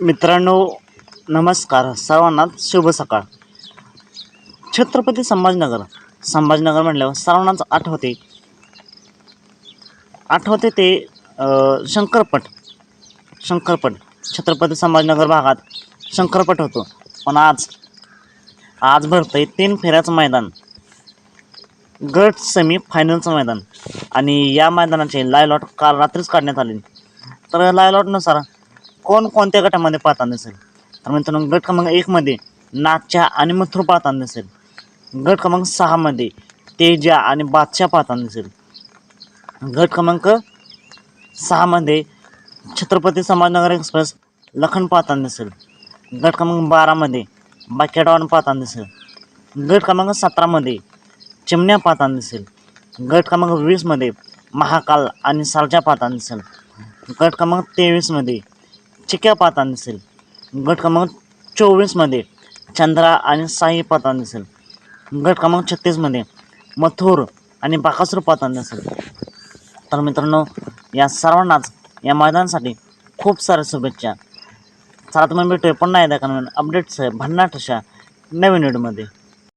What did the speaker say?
मित्रांनो नमस्कार. सर्वांना शुभ सकाळ. छत्रपती संभाजीनगर. संभाजीनगर म्हटल्यावर सर्वांनाच आठवते. आठवते ते शंकरपट. शंकरपट. छत्रपती संभाजीनगर भागात शंकरपट होतो. पण आज आज भरतं आहे तीन फेऱ्याचं मैदान. गट सेमी फायनलचं मैदान. आणि या मैदानाचे लायलॉट काल रात्रीच काढण्यात आले. तर लायलॉटनुसार कोण कोणत्या गटामध्ये पाहताना दिसेल? तर मित्रांनो गट क्रमांक एकमध्ये नागच्या आणि मथुर पाहताना नसेल गट क्रमांक सहामध्ये तेजा आणि बादशाह पाहताना दिसेल. गट क्रमांक सहामध्ये छत्रपती समाजनगर एक्सप्रेस लखन पाहताना नसेल गट क्रमांक बारामध्ये बाकेडॉन पाहताना दिसेल. गट क्रमांक सतरामध्ये चिमण्या पाहताना दिसेल. गट क्रमांक वीसमध्ये महाकाल आणि सारजा पाहताना दिसेल. गट क्रमांक तेवीसमध्ये चिक्या पाहताना दिसेल. गट क्रमांक चोवीसमध्ये चंद्रा आणि साई पाहताना दिसेल. गट क्रमांक छत्तीसमध्ये मथुर आणि बाकासूर पाहताना दिसेल. तर मित्रांनो या सर्वांनाच या मैदानासाठी खूप साऱ्या शुभेच्छा. चला तुम्ही भेटूया पुन्हा एकदा कारण अपडेट्स भन्नाट अशा नवीन व्हिडिओमध्ये